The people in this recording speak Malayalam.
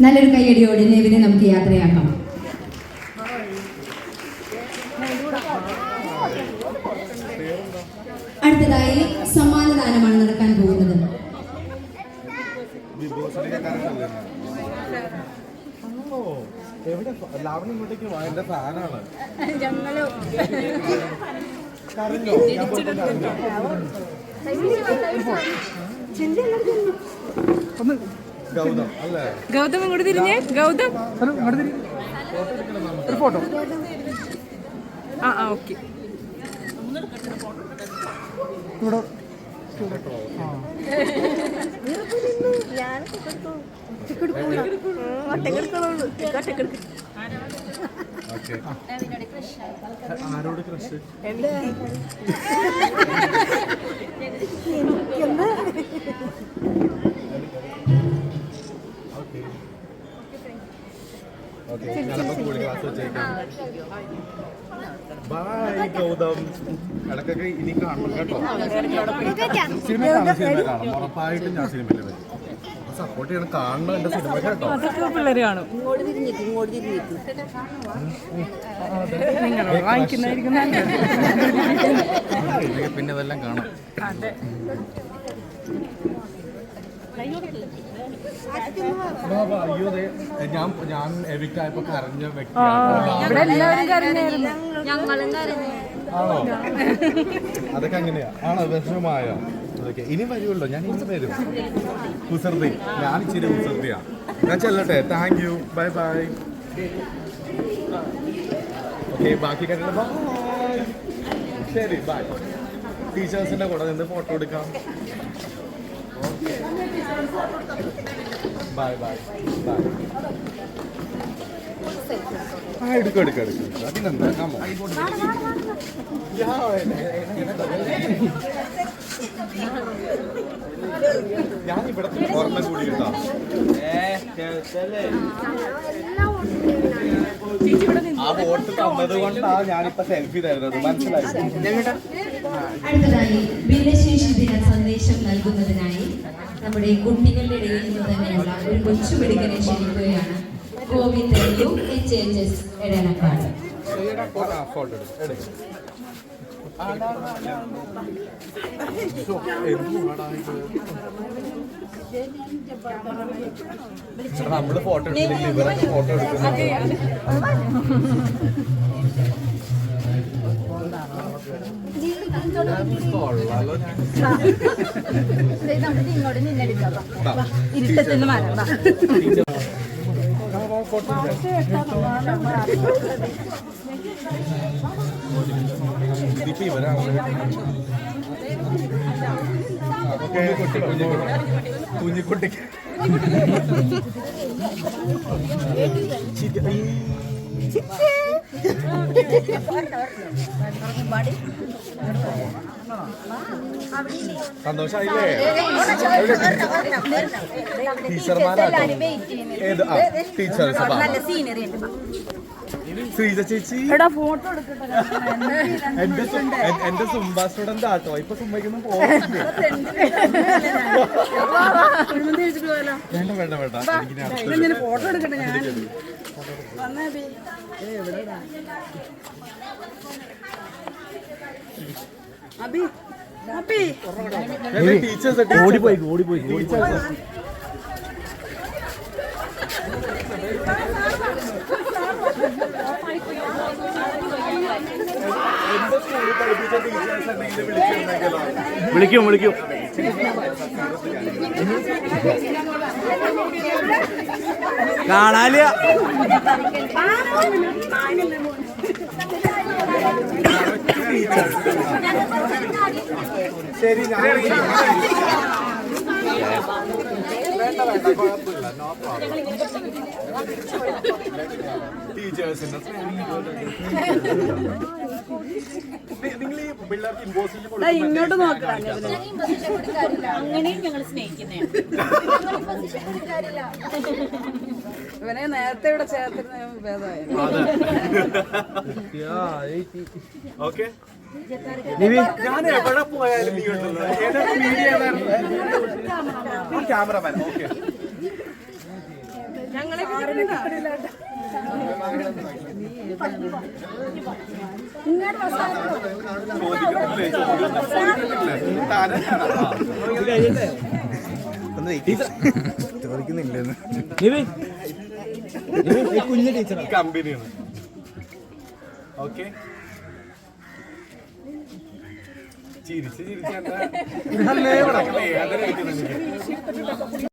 നല്ലൊരു കൈയടിയോടെ നെവിനെ നമുക്ക് യാത്രയാക്കാം അടുത്തതായി സമ്മാനദാനമാണ് നടക്കാൻ പോകുന്നത് ഓ, ഗൗതം ഇങ്ങോട്ട് തിരിഞ്ഞേ. ഗൗതം. ഒരു ഫോട്ടോ. ആ ആ ഓക്കെ. ഓക്കെ ആരോട് ക്രഷ് ഓക്കെ ഗൗതം. ഇടക്കൊക്കെ ഇനി കാണണം കേട്ടോ. സിനിമ കാണാം സിനിമ കാണാം. ഉറപ്പായിട്ടും ഞാൻ സിനിമയിൽ വരും. സപ്പോർട്ട് ചെയ്യണം. കാണണം എന്റെ സിനിമ കേട്ടോ. അതൊക്കെ കാണും. പിന്നെ ഇതെല്ലാം കാണാം. ഞാൻ ഞാൻ എവിക്റ്റ് ആയപ്പോ കരഞ്ഞ വ്യക്തിയാണ്. അതൊക്കെ അങ്ങനെയാ. ആണോ? വിഷമമായോ? അതൊക്കെ. ഇനി വരുമല്ലോ. ഞാൻ ഇനി വരും. കുസൃതി. ഞാൻ ഇച്ചിരി കുസൃതിയാ. ഞാൻ ചെല്ലട്ടെ. Thank you bye bye okay ബാക്കി കണ്ടിട്ട് ശരി ബൈ ടീച്ചേഴ്സിന്റെ കൂടെ നിന്ന് ഫോട്ടോ എടുക്കാം. ബൈ ബൈ ബൈ ആ എടുക്കും എടുക്കും എടുക്കും. അതിനെന്താ? കമോ ഞാൻ ഇവിടെ ഓർമ്മ കൂടി കേട്ടോ ആ വോട്ട് തന്നത് കൊണ്ടാ ഞാനിപ്പോ സെൽഫി തരുന്നത്. മനസ്സിലായി? അടുത്തതായി ഭിന്നശേഷി ദിന സന്ദേശം നൽകുന്നതിനായി നമ്മുടെ കുട്ടികളുടെ ഇടയിൽ നിന്ന് തന്നെയുള്ള ഒരു കൊച്ചുപിടിക്കനെ ക്ഷണിക്കുകയാണ് ഗോവിന്ദ് എച്ച് എച്ച് എസ് നമ്മൾ ഫോട്ടോ എടുക്കുന്നില്ല ഇവരൊക്കെ ഫോട്ടോ എടുക്കുന്നത് കൊള്ളാലോ ഞാൻ ഇരുട്ടത്തിന് മരം വാ. ഇതിപ്പോ ഇവരാണ് ഓക്കെ കുഞ്ഞിക്കുട്ടിക്ക്. കുഞ്ഞിക്കുട്ടി സന്തോഷായില്ലേ ആ ടീച്ചേഴ്സ് ശ്രീജ ചേച്ചി. എടാ ഫോട്ടോ എടുക്കട്ടെ. എന്റെ സു- എൻ- എന്റെ സുംബ സ്റ്റുഡന്റ് ആട്ടോ. ഇപ്പൊ സുംബയ്ക്കൊന്നും പോകുന്നില്ല വേണ്ട വേണ്ട വേണ്ട. എനിക്ക് ഞാൻ അടുത്ത് ഫോട്ടോ എടുക്കട്ടെ ഞാൻ? അബി അബി. ടീച്ചേഴ്സ് ഓടിപ്പോയി ഓടിപ്പോയി വിളിച്ചിരുന്നെങ്കിലോ വിളിക്കും വിളിക്കും. കാണാലിയ. ശരി വേണ്ട വേണ്ട കുഴപ്പമില്ല നോ പ്രോബ്ലം ടീച്ചേഴ്സിന്റെ നിങ്ങൾ ഈ പിള്ളേർക്ക് ഇമ്പോസിബിൾ ഇങ്ങോട്ട് നോക്കണം അങ്ങനെയും ഞങ്ങൾ സ്നേഹിക്കുന്നതാണ് ഇവനെ നേരത്തെ ഇവിടെ ചേർത്തിരുന്ന ഭേദമായി ഓക്കെ. ഞാൻ എവിടെ പോയാലും നീ ഉണ്ടല്ലോ. ഏതാ മീഡിയ ക്യാമറമാൻ ഓക്കെ. ഞങ്ങളെ ചോദിക്കുന്നില്ലെന്ന് കുഞ്ഞു ടീച്ചർ കമ്പനിയാണ്. ഓക്കെ. ചിരിച്ച് ചിരിച്ച് എന്താ?